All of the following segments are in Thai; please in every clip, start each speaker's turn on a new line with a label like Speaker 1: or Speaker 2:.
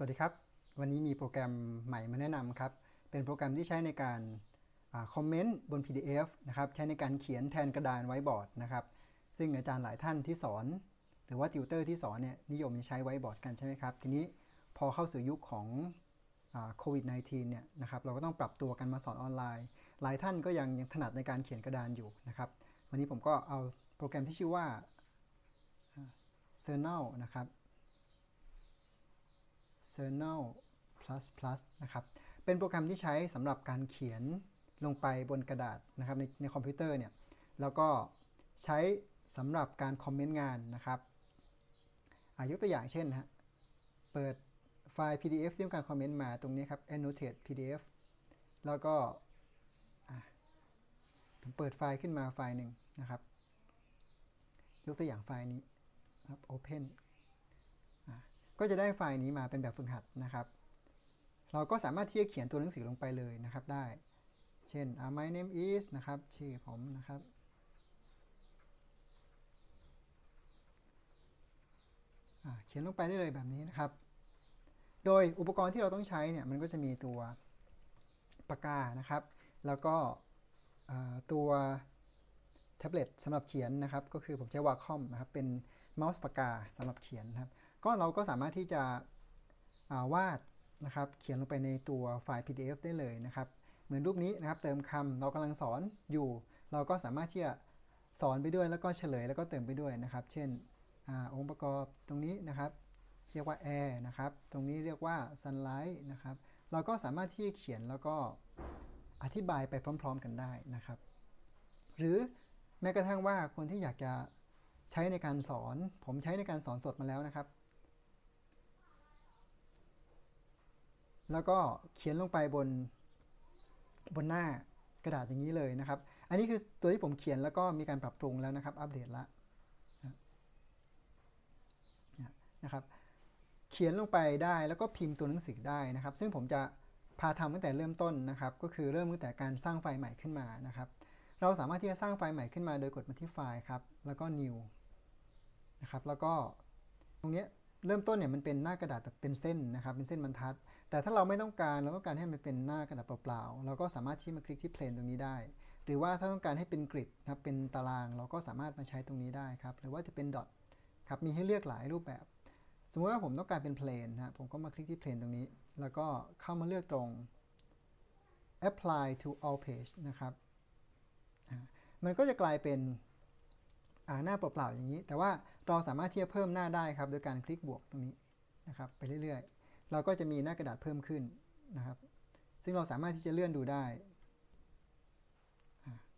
Speaker 1: สวัสดีครับ วันนี้มีโปรแกรมใหม่มาแนะนำครับ เป็นโปรแกรมที่ใช้ในการคอมเมนต์บน PDF นะครับใช้ในการเขียนแทนกระดานไว้บอร์ดนะครับ ซึ่งอาจารย์หลายท่านที่สอน หรือว่าติวเตอร์ที่สอนเนี่ยนิยมใช้ไว้บอร์ดกันใช่ไหมครับ ทีนี้พอเข้าสู่ยุคของโควิด -19 เนี่ยนะครับเราก็ต้องปรับตัวกันมาสอนออนไลน์ หลายท่านก็ยังยังถนัดในการเขียนกระดานอยู่นะครับวันนี้ผมก็เอาโปรแกรมที่ชื่อว่า c e r n a l นะครับ c e r n a l plus plus นะครับ เป็นโปรแกรมที่ใช้สำหรับการเขียนลงไปบนกระดาษนะครับในในคอมพิวเตอร์เนี่ย แล้วก็ใช้สำหรับการคอมเมนต์งานนะครับยกตัวอย่างเช่นฮะ เปิดไฟล์ PDF ที่ต้องการคอมเมนต์มาตรงนี้ครับ annotate PDF แล้วก็ผมเปิดไฟล์ขึ้นมาไฟล์หนึ่งนะครับ ยกตัวอย่างไฟล์นี้ครับ open ก็จะได้ไฟล์นี้มาเป็นแบบฝึกหัดนะครับ เราก็สามารถที่จะเขียนตัวหนังสือลงไปเลยนะครับได้ เช่น my name is นะครับชื่อผมนะครับเขียนลงไปได้เลยแบบนี้นะครับ โดยอุปกรณ์ที่เราต้องใช้เนี่ยมันก็จะมีตัวปากกานะครับ แล้วก็ตัวแท็บเล็ตสำหรับเขียนนะครับ ก็คือผมใช้วาคอมนะครับ เป็นเมาส์ปากกาสำหรับเขียนนะครับ ก็เราก็สามารถที่จะวาดนะครับเขียนลงไปในตัวไฟล์ PDF ได้เลยนะครับ เหมือนรูปนี้นะครับเติมคำเรากำลังสอนอยู่ เราก็สามารถที่จะสอนไปด้วยแล้วก็เฉลยแล้วก็เติมไปด้วยนะครับ เช่นอองค์ประกอบตรงนี้นะครับ เรียกว่า air นะครับ ตรงนี้เรียกว่า sunlight นะครับ เราก็สามารถที่จะเขียนแล้วก็อธิบายไปพร้อม ๆ กันได้นะครับ หรือแม้กระทั่งว่าคนที่อยากจะใช้ในการสอน ผมใช้ในการสอนสดมาแล้วนะครับ แล้วก็เขียนลงไปบนบนหน้ากระดาษอย่างนี้เลยนะครับ อันนี้คือตัวที่ผมเขียนแล้วก็มีการปรับปรุงแล้วนะครับ อัปเดตล้วนะครับ เขียนลงไปได้แล้วก็พิมพ์ตัวหนังสือได้นะครับ ซึ่งผมจะพาทำตั้งแต่เริ่มต้นนะครับ ก็คือเริ่มตั้งแต่การสร้างไฟล์ใหม่ขึ้นมานะครับ เราสามารถที่จะสร้างไฟล์ใหม่ขึ้นมาโดยกดมาที่ไฟล์ครับ แล้วก็ new นะครับ แล้วก็ตรงนี้ เริ่มต้นเนี่ยมันเป็นหน้ากระดาษแบบเป็นเส้นนะครับเป็นเส้นบรรทัด แต่ถ้าเราไม่ต้องการเราต้องการให้มันเป็นหน้ากระดาษเปล่าๆเราก็สามารถที่มาคลิกที่เพลนตรงนี้ได้ หรือว่าถ้าต้องการให้เป็นกริดนะครับเป็นตารางเราก็สามารถมาใช้ตรงนี้ได้ครับหรือว่าจะเป็นดอทครับมีให้เลือกหลายรูปแบบ สมมติว่าผมต้องการเป็นเพลนนะผมก็มาคลิกที่เพลนตรงนี้ แล้วก็เข้ามาเลือกตรง apply to all page นะครับมันก็จะกลายเป็น หน้าเปล่าๆอย่างนี้ แต่ว่าเราสามารถที่จะเพิ่มหน้าได้ครับ โดยการคลิกบวกตรงนี้นะครับไปเรื่อยๆ เราก็จะมีหน้ากระดาษเพิ่มขึ้นนะครับ ซึ่งเราสามารถที่จะเลื่อนดูได้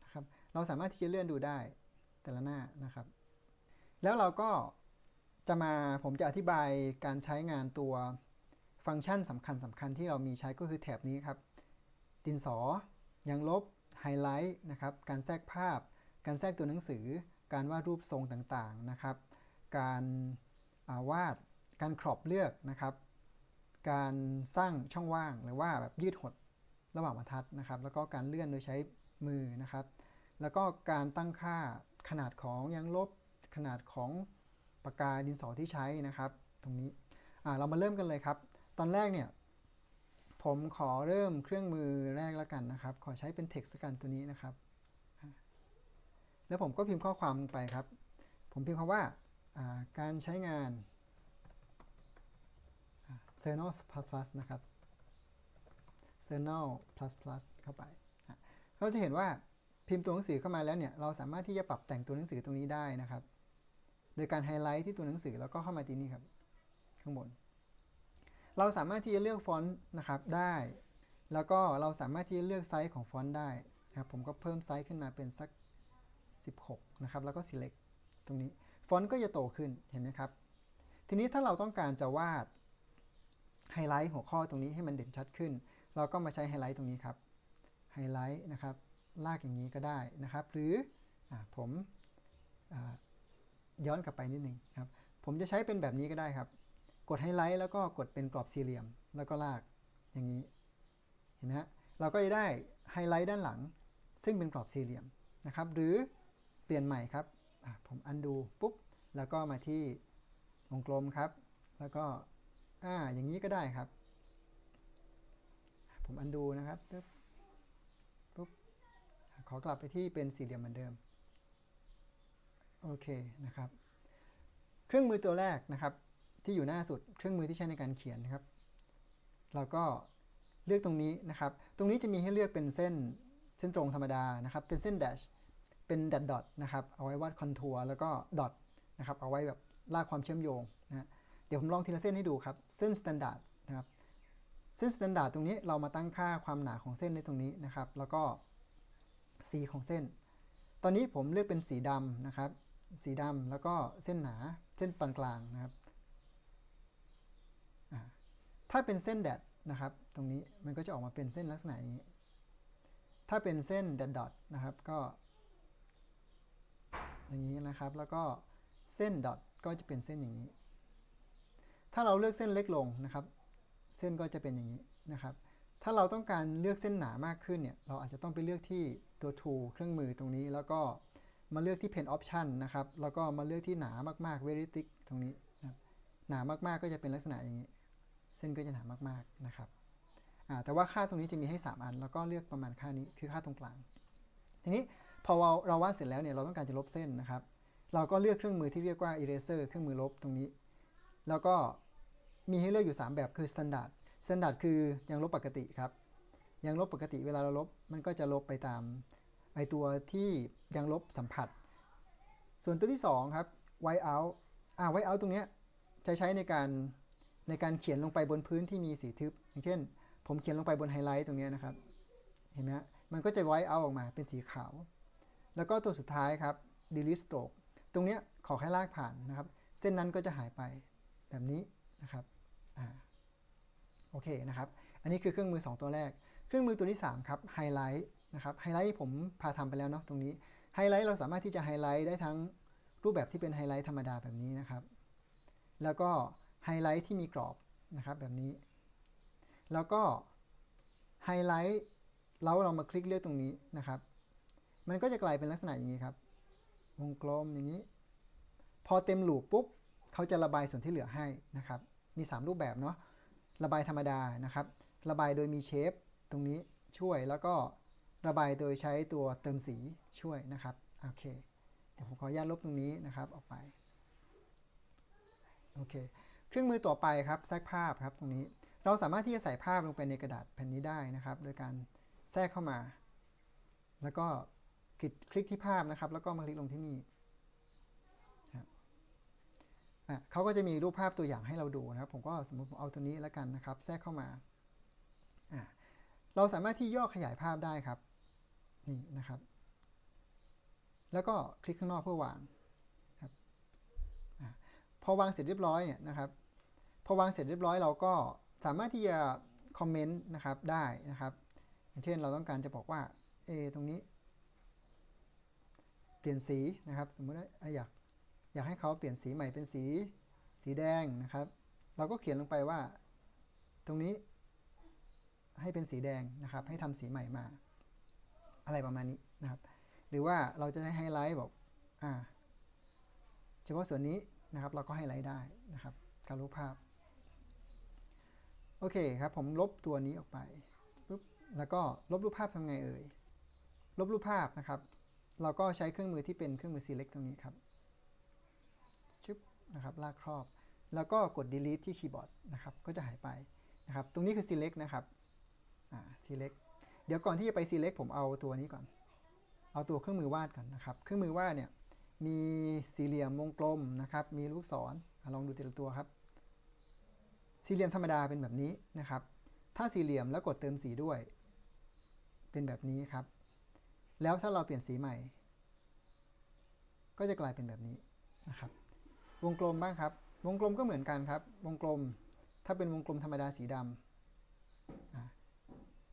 Speaker 1: นะครับ เราสามารถที่จะเลื่อนดูได้แต่ละหน้านะครับ แล้วเราก็จะมาผมจะอธิบายการใช้งานตัวฟังก์ชันสำคัญสำคัญที่เรามีใช้ก็คือแถบนี้ครับดินสอยังลบ ไฮไลท์นะครับ การแทรกภาพ การแทรกตัวหนังสือ การวาดรูปทรงต่างๆนะครับ การวาด การครอบเลือกนะครับ การสร้างช่องว่างหรือว่าแบบยืดหดระหว่างบรรทัดนะครับ แล้วก็การเลื่อนโดยใช้มือนะครับ แล้วก็การตั้งค่าขนาดของยังลบ ขนาดของปากกาดินสอที่ใช้นะครับ ตรงนี้เรามาเริ่มกันเลยครับ ตอนแรกเนี่ยผมขอเริ่มเครื่องมือแรกแล้วกันนะครับ ขอใช้เป็น text กันตัวนี้นะครับ แล้วผมก็พิมพ์ข้อความไปครับ ผมพิมพ์คำว่าการใช้งาน c e r n a l plus plus นะครับ c e r n a l plus plus เข้าไปเราจะเห็นว่าพิมพ์ตัวหนังสือเข้ามาแล้วเนี่ย เราสามารถที่จะปรับแต่งตัวหนังสือตรงนี้ได้นะครับ โดยการไฮไลท์ที่ตัวหนังสือแล้วก็เข้ามาที่นี่ครับ ข้างบน เราสามารถที่จะเลือกฟอนต์นะครับได้ แล้วก็เราสามารถที่จะเลือกไซส์ของฟอนต์ได้นะครับ ผมก็เพิ่มไซส์ขึ้นมาเป็นสัก 16 นะครับ แล้วก็ select ตรงนี้ ฟอนต์ก็จะโตขึ้น เห็นไหมครับ ทีนี้ถ้าเราต้องการจะวาดไฮไลท์หัวข้อตรงนี้ให้มันเด่นชัดขึ้น เราก็มาใช้ไฮไลท์ตรงนี้ครับ ไฮไลท์นะครับ ลากอย่างนี้ก็ได้นะครับ หรืออผมย้อนกลับไปนิดนึงครับ ผมจะใช้เป็นแบบนี้ก็ได้ครับ กดไฮไลท์แล้วก็กดเป็นกรอบสี่เหลี่ยม แล้วก็ลากอย่างนี้ เห็นไหมฮะ เราก็จะได้ไฮไลท์ด้านหลัง ซึ่งเป็นกรอบสี่เหลี่ยมนะครับ หรือ ปลี่ยนใหม่ครับผมอันดูปุ๊บ แล้วก็มาที่วงกลมครับ แล้วก็อ่าอย่างนี้ก็ได้ครับ ผมอันดูนะครับปึ๊บปุ๊บขอกลับไปที่เป็นสี่เหลี่ยมเหมือนเดิมโอเคนะครับ เครื่องมือตัวแรกนะครับ ที่อยู่หน้าสุดเครื่องมือที่ใช้ในการเขียนนะครับ เราก็เลือกตรงนี้นะครับ ตรงนี้จะมีให้เลือกเป็นเส้นเส้นตรงธรรมดานะครับ เป็นเส้น dash เป็นดัดดอทนะครับ เอาไว้วาดคอนทัวร์แล้วก็ดอทนะครับ เอาไว้แบบลากความเชื่อมโยงนะเดี๋ยวผมลองทีละเส้นให้ดูครับ เส้น standard นะครับ เส้น standard ตรงนี้เรามาตั้งค่าความหนาของเส้นในตรงนี้นะครับ แล้วก็สีของเส้น ตอนนี้ผมเลือกเป็นสีดำนะครับ สีดำแล้วก็เส้นหนา เส้นปานกลางนะครับ ถ้าเป็นเส้นแดดนะครับ ตรงนี้มันก็จะออกมาเป็นเส้นลักษณะอย่างนี้ ถ้าเป็นเส้นแดดดอทนะครับ ก็ อย่างนี้นะครับ แล้วก็เส้นดอทก็จะเป็นเส้นอย่างนี้ ถ้าเราเลือกเส้นเล็กลงนะครับ เส้นก็จะเป็นอย่างนี้นะครับ ถ้าเราต้องการเลือกเส้นหนามากขึ้นเนี่ย เราอาจจะต้องไปเลือกที่ตัว tool เครื่องมือตรงนี้ แล้วก็มาเลือกที่ pen option นะครับ แล้วก็มาเลือกที่หนามากๆ very thick ตรงนี้นะหนามากๆก็จะเป็นลักษณะอย่างนี้ เส้นก็จะหนามากๆนะครับแต่ว่าค่าตรงนี้จะมีให้ 3 อัน แล้วก็เลือกประมาณค่านี้คือค่าตรงกลาง ทีนี้ พอเราเราวาดเสร็จแล้วเนี่ยเราต้องการจะลบเส้นนะครับ เราก็เลือกเครื่องมือที่เรียกว่า eraser เครื่องมือลบตรงนี้ แล้วก็มีให้เลือกอยู่ 3 แบบคือ standard standard คือยังลบปกติครับ ยังลบปกติเวลาเราลบมันก็จะลบไปตามไอตัวที่ยังลบสัมผัส ส่วนตัวที่ 2 ครับ white out อ่า white out ตรงเนี้ยจะใช้ในการในการเขียนลงไปบนพื้นที่มีสีทึบ อย่างเช่น ผมเขียนลงไปบนไฮไลท์ตรงนี้นะครับ เห็นไหมฮะมันก็จะ white out ออกมาเป็นสีขาว แล้วก็ตัวสุดท้ายครับ delete stroke ตรงเนี้ยขอแค่ลากผ่านนะครับ เส้นนั้นก็จะหายไปแบบนี้นะครับอ่าโอเคนะครับ อันนี้คือเครื่องมือ 2 ตัวแรก เครื่องมือตัวที่ 3 ครับไฮไลท์นะครับไฮไลท์ที่ผมพาทำไปแล้วเนาะตรงนี้ไฮไลท์เราสามารถที่จะไฮไลท์ได้ทั้งรูปแบบที่เป็นไฮไลท์ธรรมดาแบบนี้นะครับ แล้วก็ไฮไลท์ที่มีกรอบนะครับแบบนี้ แล้วก็ไฮไลท์แล้วเรามาคลิกเลือกตรงนี้นะครับ มันก็จะกลายเป็นลักษณะอย่างนี้ครับ วงกลมอย่างนี้ พอเต็มหลูปปุ๊บเขาจะระบายส่วนที่เหลือให้นะครับ มี 3 รูปแบบเนาะ ระบายธรรมดานะครับ ระบายโดยมีเชฟตรงนี้ช่วยแล้วก็ระบายโดยใช้ตัวเติมสีช่วยนะครับ โอเค เดี๋ยวผมขออนุญาตลบตรงนี้นะครับออกไป โอเค เครื่องมือต่อไปครับแทรกภาพครับตรงนี้ เราสามารถที่จะใส่ภาพลงไปในกระดาษแผ่นนี้ได้นะครับ โดยการแทรกเข้ามา แล้วก็ คลิกคลิกที่ภาพนะครับ แล้วก็มาคลิกลงที่นี่ครับอะเขาก็จะมีรูปภาพตัวอย่างให้เราดูนะครับ ผมก็สมมติผมเอาตัวนี้แล้วกันนะครับ แทรกเข้ามา เราสามารถที่ย่อขยายภาพได้ครับ นี่นะครับ แล้วก็คลิกข้างนอกเพื่อวางครับอพอวางเสร็จเรียบร้อยเนี่ยนะครับ พอวางเสร็จเรียบร้อยเราก็สามารถที่จะคอมเมนต์นะครับได้นะครับ อย่างเช่นเราต้องการจะบอกว่าเอตรงนี้ เปลี่ยนสีนะครับ สมมติว่าอยากอยากให้เขาเปลี่ยนสีใหม่เป็นสีสีแดงนะครับ เราก็เขียนลงไปว่า ตรงนี้ให้เป็นสีแดงนะครับ ให้ทำสีใหม่มา อะไรประมาณนี้นะครับ หรือว่าเราจะให้ไฮไลท์บอกอ่าเฉพาะส่วนนี้นะครับเราก็ให้ไลท์ได้นะครับการลบภาพโอเคครับผมลบตัวนี้ออกไปปุ๊บแล้วก็ลบรูปภาพทำไงเอ่ยลบรูปภาพนะครับ เราก็ใช้เครื่องมือที่เป็นเครื่องมือ select ตรงนี้ครับชึบนะครับลากครอบ แล้วก็กด delete ที่คีย์บอร์ดนะครับก็จะหายไปนะครับตรงนี้คือ select นะครับอ่า select เดี๋ยวก่อนที่จะไป select ผมเอาตัวนี้ก่อน เอาตัวเครื่องมือวาดก่อนนะครับ เครื่องมือวาดเนี่ยมีสี่เหลี่ยมวงกลมนะครับ มีลูกศรลองดูทีละตัวครับ สี่เหลี่ยมธรรมดาเป็นแบบนี้นะครับ ถ้าสี่เหลี่ยมแล้วกดเติมสีด้วย เป็นแบบนี้ครับ แล้วถ้าเราเปลี่ยนสีใหม่ ก็จะกลายเป็นแบบนี้นะครับ วงกลมบ้างครับ วงกลมก็เหมือนกันครับ วงกลม ถ้าเป็นวงกลมธรรมดาสีดำ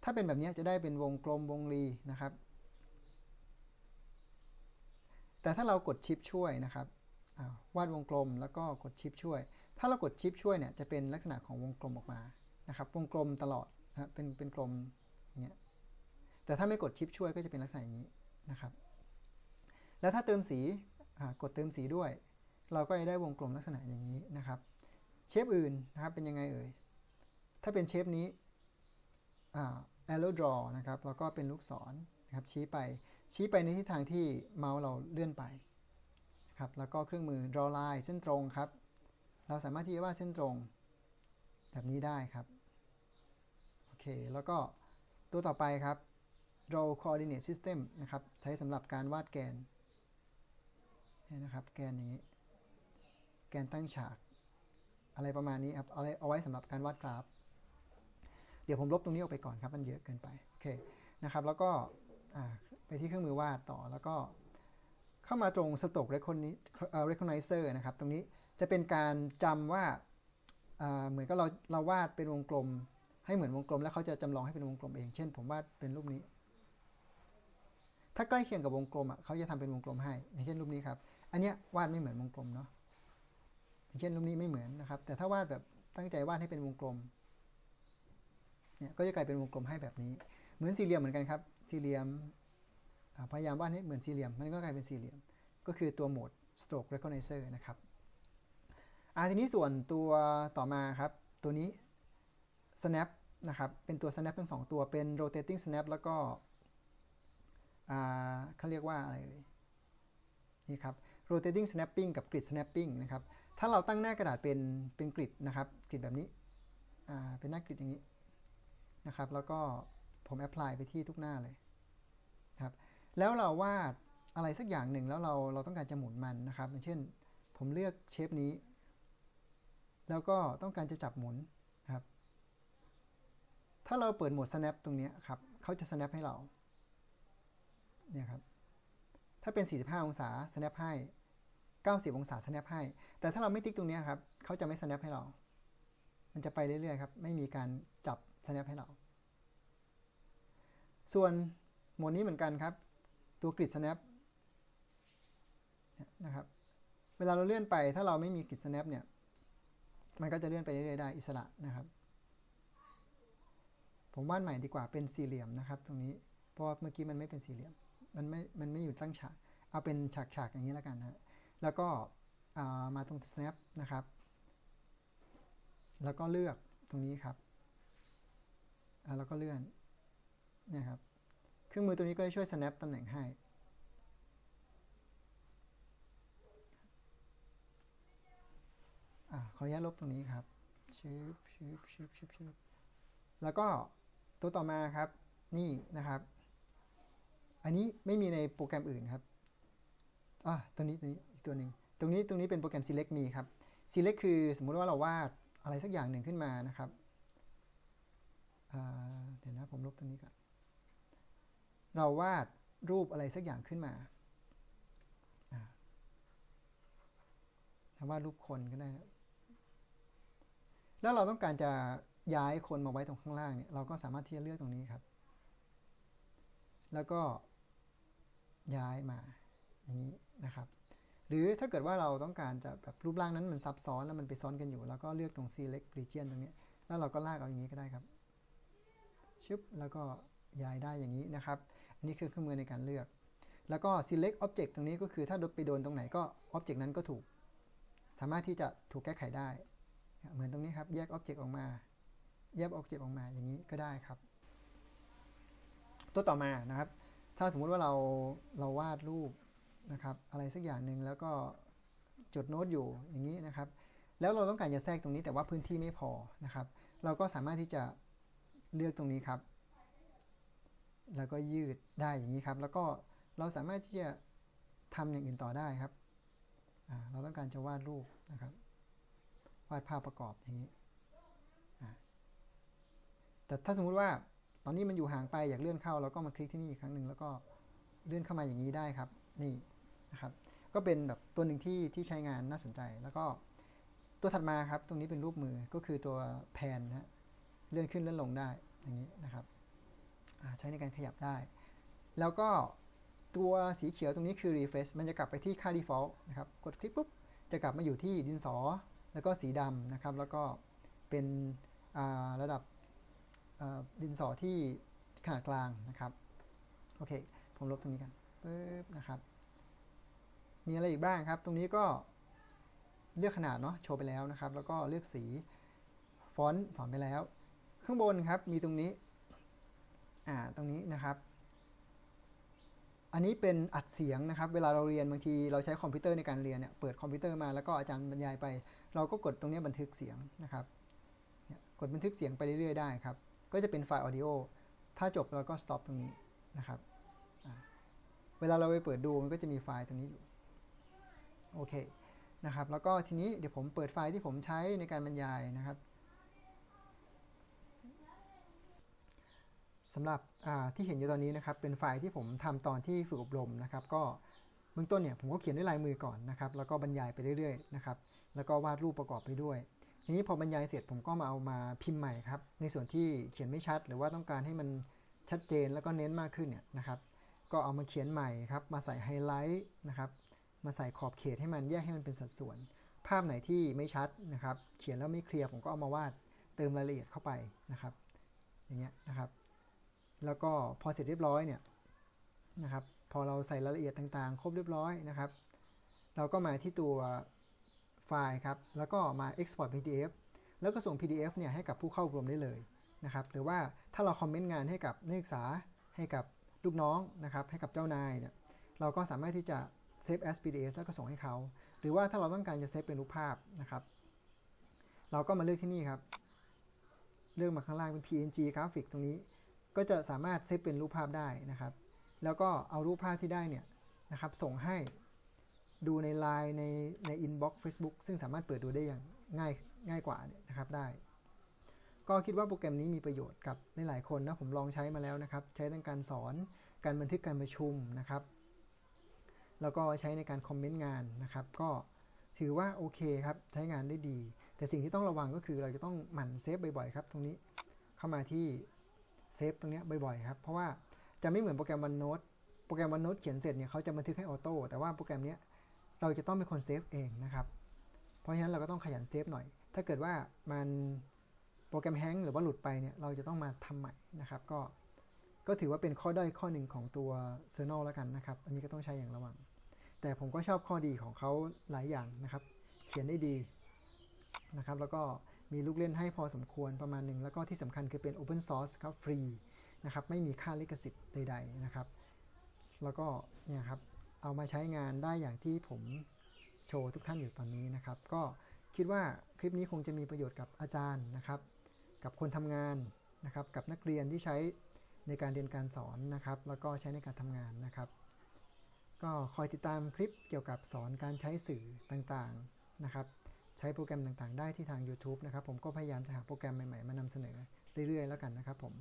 Speaker 1: ถ้าเป็นแบบนี้จะได้เป็นวงกลมวงรีนะครับ แต่ถ้าเรากดชิปช่วยนะครับาวาดวงกลมแล้วก็กดชิปช่วย ถ้าเรากดชิปช่วยเนี่ยจะเป็นลักษณะของวงกลมออกมานะครับ วงกลมตลอดนะเป็นเป็นกลมอย่างเงี้ย แต่ถ้าไม่กดชิปช่วยก็จะเป็นลักษณะอย่างนี้นะครับ แล้วถ้าเติมสีกดเติมสีด้วย เราก็จะได้วงกลมลักษณะอย่างนี้นะครับเชฟอื่นนะครับเป็นยังไงเอ่ยถ้าเป็นเชฟนี้อ่า arrow draw นะครับแล้วก็เป็นลูกศรนะครับชี้ไปชี้ไปในทิศทางที่เมาส์เราเลื่อนไปครับแล้วก็เครื่องมือ draw line เส้นตรงครับ เราสามารถที่จะวาดเส้นตรง แบบนี้ได้ครับ โอเค แล้วก็ตัวต่อไปครับ draw coordinate system นะครับ ใช้สำหรับการวาดแกนนี่นะครับ แกนอย่างนี้ แกนตั้งฉาก อะไรประมาณนี้ครับ เอาไว้เอาไว้สำหรับการวาดกราฟ เดี๋ยวผมลบตรงนี้ออกไปก่อนครับ มันเยอะเกินไป โอเค นะครับ แล้วก็ไปที่เครื่องมือวาดต่อ แล้วก็เข้ามาตรง stroke recognizer นะครับ ตรงนี้จะเป็นการจำว่าอ่าเหมือนกับเราเราวาดเป็นวงกลม ให้เหมือนวงกลม แล้วเขาจะจำลองให้เป็นวงกลมเอง เช่น ผมวาดเป็นรูปนี้ ถ้าใกล้เคียงกับวงกลมอะเขาจะทำเป็นวงกลมให้ อย่างเช่นรูปนี้ครับ อันเนี้ยวาดไม่เหมือนวงกลมเนาะอย่างเช่นรูปนี้ไม่เหมือนนะครับ แต่ถ้าวาดแบบตั้งใจวาดให้เป็นวงกลมเนี่ยก็จะกลายเป็นวงกลมให้แบบนี้ เหมือนสี่เหลี่ยมเหมือนกันครับ สี่เหลี่ยมพยายามวาดให้เหมือนสี่เหลี่ยมมันก็กลายเป็นสี่เหลี่ยม ก็คือตัวโหมด stroke recognizer นะครับอ่าทีนี้ส่วนตัวต่อมาครับ ตัวนี้ snap นะครับ เป็นตัว snap ทั้งสองตัว เป็น rotating snap แล้วก็ เขาเรียกว่าอะไรนี่ครับ rotating snapping กับ grid snapping นะครับ ถ้าเราตั้งหน้ากระดาษเป็นเป็นกริดนะครับกริดแบบนี้เป็นหน้ากริดอย่างนี้นะครับ แล้วก็ผมแอพพลายไปที่ทุกหน้าเลยครับ แล้วเราวาดอะไรสักอย่างหนึ่งแล้วเราเราต้องการจะหมุนมันนะครับอย่างเช่น ผมเลือกเชฟนี้ แล้วก็ต้องการจะจับหมุนครับ ถ้าเราเปิดโหมด snap ตรงนี้ครับเขาจะ snap ให้เรา เนี่ยครับ ถ้าเป็น 45 องศา snap ให้ 90 องศา snap ให้ แต่ถ้าเราไม่ติ๊กตรงนี้ครับเขาจะไม่ snap ให้เรา มันจะไปเรื่อยๆครับ ไม่มีการจับ snap ให้เรา ส่วนโหมดนี้เหมือนกันครับ ตัวกริด snap เนี่ยนะครับ เวลาเราเลื่อนไป ถ้าเราไม่มีกริด snap เนี่ย มันก็จะเลื่อนไปเรื่อยๆได้อิสระนะครับผมวาดใหม่ดีกว่าเป็นสี่เหลี่ยมนะครับ ตรงนี้เพราะว่าเมื่อกี้มันไม่เป็นสี่เหลี่ยม มันไม่ มันไม่อยู่ตั้งฉาก เอาเป็นฉากๆอย่างนี้แล้วกันนะแล้วก็มาตรง snap นะครับ แล้วก็เลือกตรงนี้ครับ แล้วก็เลื่อนเนี่ยครับ เครื่องมือตัวนี้ก็จะช่วย snap ตำแหน่งให้อ่าขออนุญาตลบตรงนี้ครับชืบชืบชืบชืบชืบแล้วก็ตัวต่อมาครับ นี่นะครับ อันนี้ไม่มีในโปรแกรมอื่นครับอะตัวนี้ตัวนี้อีกตัวหนึ่งตรงนี้ตรงนี้เป็นโปรแกรม select มีครับ select คือสมมุติว่าเราวาดอะไรสักอย่างหนึ่งขึ้นมานะครับเดี๋ยวนะผมลบตรงนี้ก่อนเราวาดรูปอะไรสักอย่างขึ้นมาาเราวาดรูปคนก็ได้ครับแล้วเราต้องการจะย้ายคนมาไว้ตรงข้างล่างเนี่ย เราก็สามารถที่จะเลือกตรงนี้ครับ แล้วก็ ย้ายมาอย่างนี้นะครับ หรือถ้าเกิดว่าเราต้องการจะแบบรูปร่างนั้นมันซับซ้อนแล้วมันไปซ้อนกันอยู่ แล้วก็เลือกตรง select region ตรงนี้ แล้วเราก็ลากเอาอย่างนี้ก็ได้ครับชึบแล้วก็ย้ายได้อย่างนี้นะครับ อันนี้คือเครื่องมือในการเลือก แล้วก็ select object ตรงนี้ก็คือถ้าไปโดนตรงไหนก็ object นั้นก็ถูก สามารถที่จะถูกแก้ไขได้ เหมือนตรงนี้ครับแยก object ออกมา แยก object ออกมาอย่างนี้ก็ได้ครับ ตัวต่อมานะครับ ถ้าสมมุติว่าเราเราวาดรูปนะครับอะไรสักอย่างหนึ่งแล้วก็จดโน้ตอยู่อย่างนี้นะครับ แล้วเราต้องการจะแทรกตรงนี้แต่ว่าพื้นที่ไม่พอนะครับ เราก็สามารถที่จะเลือกตรงนี้ครับ แล้วก็ยืดได้อย่างนี้ครับ แล้วก็เราสามารถที่จะทำอย่างอื่นต่อได้ครับเราต้องการจะวาดรูปนะครับ วาดภาพประกอบอย่างนี้แต่ถ้าสมมุติว่า อนนี้มันอยู่ห่างไปอยากเลื่อนเข้าเราก็มาคลิกที่นี่อีกครั้งหนึ่งแล้วก็เลื่อนเข้ามาอย่างนี้ได้ครับ นี่นะครับ ก็เป็นแบบตัวหนึ่งที่ที่ใช้งานน่าสนใจ แล้วก็ตัวถัดมาครับ ตรงนี้เป็นรูปมือก็คือตัวแพนนะเลื่อนขึ้นเลื่อนลงได้อย่างนี้นะครับใช้ในการขยับได้ แล้วก็ตัวสีเขียวตรงนี้คือ refresh มันจะกลับไปที่ค่า default นะครับ กดคลิกปุ๊บ จะกลับมาอยู่ที่ดินสอ แล้วก็สีดำนะครับ แล้วก็เป็นระดับ ดินสอที่ขนาดกลางนะครับ โอเค ผมลบตรงนี้กันปึ๊บนะครับ มีอะไรอีกบ้างครับ ตรงนี้ก็เลือกขนาดเนาะ โชว์ไปแล้วนะครับ แล้วก็เลือกสี ฟอนต์สอนไปแล้ว ข้างบนครับ มีตรงนี้ อ่า ตรงนี้นะครับ อันนี้เป็นอัดเสียงนะครับ เวลาเราเรียนบางทีเราใช้คอมพิวเตอร์ในการเรียนเนี่ย เปิดคอมพิวเตอร์มาแล้วก็อาจารย์บรรยายไป เราก็กดตรงนี้บันทึกเสียงนะครับ กดบันทึกเสียงไปเรื่อยๆได้ครับ ก็จะเป็นไฟล์ออดิโอถ้าจบเราก็ stop ตรงนี้นะครับเวลาเราไปเปิดดูมันก็จะมีไฟล์ตรงนี้อยู่โอเคนะครับแล้วก็ทีนี้เดี๋ยวผมเปิดไฟล์ที่ผมใช้ในการบรรยายนะครับสำหรับที่เห็นอยู่ตอนนี้นะครับเป็นไฟล์ที่ผมทำตอนที่ฝึกอบรมนะครับ ก็เบื้องต้นเนี่ยผมก็เขียนด้วยลายมือก่อนนะครับ แล้วก็บรรยายไปเรื่อยๆนะครับแล้วก็วาดรูปประกอบไปด้วย ทีนี้พอบรรยายเสร็จผมก็มาเอามาพิมพ์ใหม่ครับ ในส่วนที่เขียนไม่ชัด หรือว่าต้องการให้มันชัดเจนแล้วก็เน้นมากขึ้นเนี่ยนะครับ ก็เอามาเขียนใหม่ครับ มาใส่ไฮไลท์นะครับ มาใส่ขอบเขตให้มันแยกให้มันเป็นสัดส่วน ภาพไหนที่ไม่ชัดนะครับ เขียนแล้วไม่เคลียร์ผมก็เอามาวาดเติมรายละเอียดเข้าไปนะครับ อย่างเงี้ยนะครับ แล้วก็พอเสร็จเรียบร้อยเนี่ยนะครับ พอเราใส่รายละเอียดต่างๆ ครบเรียบร้อยนะครับ เราก็มาที่ตัว ไฟล์ครับ แล้วก็มา export PDF แล้วก็ส่ง PDF เนี่ยให้กับผู้เข้าอบรมได้เลยนะครับ หรือว่าถ้าเราคอมเมนต์งานให้กับนักศึกษา ให้กับลูกน้องนะครับ ให้กับเจ้านายเนี่ย เราก็สามารถที่จะเซฟ as PDF แล้วก็ส่งให้เขา หรือว่าถ้าเราต้องการจะเซฟเป็นรูปภาพนะครับ เราก็มาเลือกที่นี่ครับ เลือกมาข้างล่างเป็น PNG กราฟิกตรงนี้ ก็จะสามารถเซฟเป็นรูปภาพได้นะครับ แล้วก็เอารูปภาพที่ได้เนี่ยนะครับ ส่งให้ ดูใน Line ในใน Inbox Facebook ซึ่งสามารถเปิดดูได้อย่างง่ายง่ายกว่าเนี่ยนะครับได้ ก็คิดว่าโปรแกรมนี้มีประโยชน์กับหลายๆคนนะผมลองใช้มาแล้วนะครับ ใช้ในการสอนการบันทึกการประชุมนะครับ แล้วก็ใช้ในการคอมเมนต์งานนะครับ ก็ถือว่าโอเคครับใช้งานได้ดี แต่สิ่งที่ต้องระวังก็คือเราจะต้องหมั่นเซฟบ่อยๆครับ ตรงนี้เข้ามาที่เซฟตรงนี้ยบ่อยๆครับเพราะว่าจะไม่เหมือนโปรแกรม OneNote โปรแกรม OneNote เขียนเสร็จเนี่ยเขาจะบันทึกให้ออโต้แต่ว่าโปรแกรมเนี้ย เราจะต้องเป็นคนเซฟเองนะครับ เพราะฉะนั้นเราก็ต้องขยันเซฟหน่อย ถ้าเกิดว่ามันโปรแกรมแฮงหรือว่าหลุดไปเนี่ยเราจะต้องมาทำใหม่นะครับ ก็ก็ถือว่าเป็นข้อด้อยข้อหนึ่งของตัว c e r n a l แล้วกันนะครับ อันนี้ก็ต้องใช้อย่างระวัง แต่ผมก็ชอบข้อดีของเขาหลายอย่างนะครับ เขียนได้ดีนะครับ แล้วก็มีลูกเล่นให้พอสมควรประมาณหนึ่ง แล้วก็ที่สำคัญคือเป็น Open Source ครับฟรีนะครับ ไม่มีค่าลิขสิทธิ์ใด ๆ นะครับ แล้วก็เนี่ยครับ เอามาใช้งานได้อย่างที่ผมโชว์ทุกท่านอยู่ตอนนี้นะครับ ก็คิดว่าคลิปนี้คงจะมีประโยชน์กับอาจารย์นะครับ กับคนทำงานนะครับ กับนักเรียนที่ใช้ในการเรียนการสอนนะครับ แล้วก็ใช้ในการทำงานนะครับ ก็คอยติดตามคลิปเกี่ยวกับสอนการใช้สื่อต่างๆนะครับ ใช้โปรแกรมต่างๆ ได้ที่ทาง YouTube นะครับ ผมก็พยายามจะหาโปรแกรมใหม่ๆ มานำเสนอเรื่อยๆ แล้วกันนะครับผม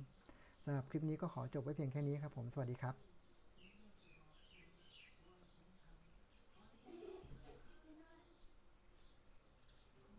Speaker 1: สำหรับคลิปนี้ก็ขอจบไว้เพียงแค่นี้ครับผม สวัสดีครับ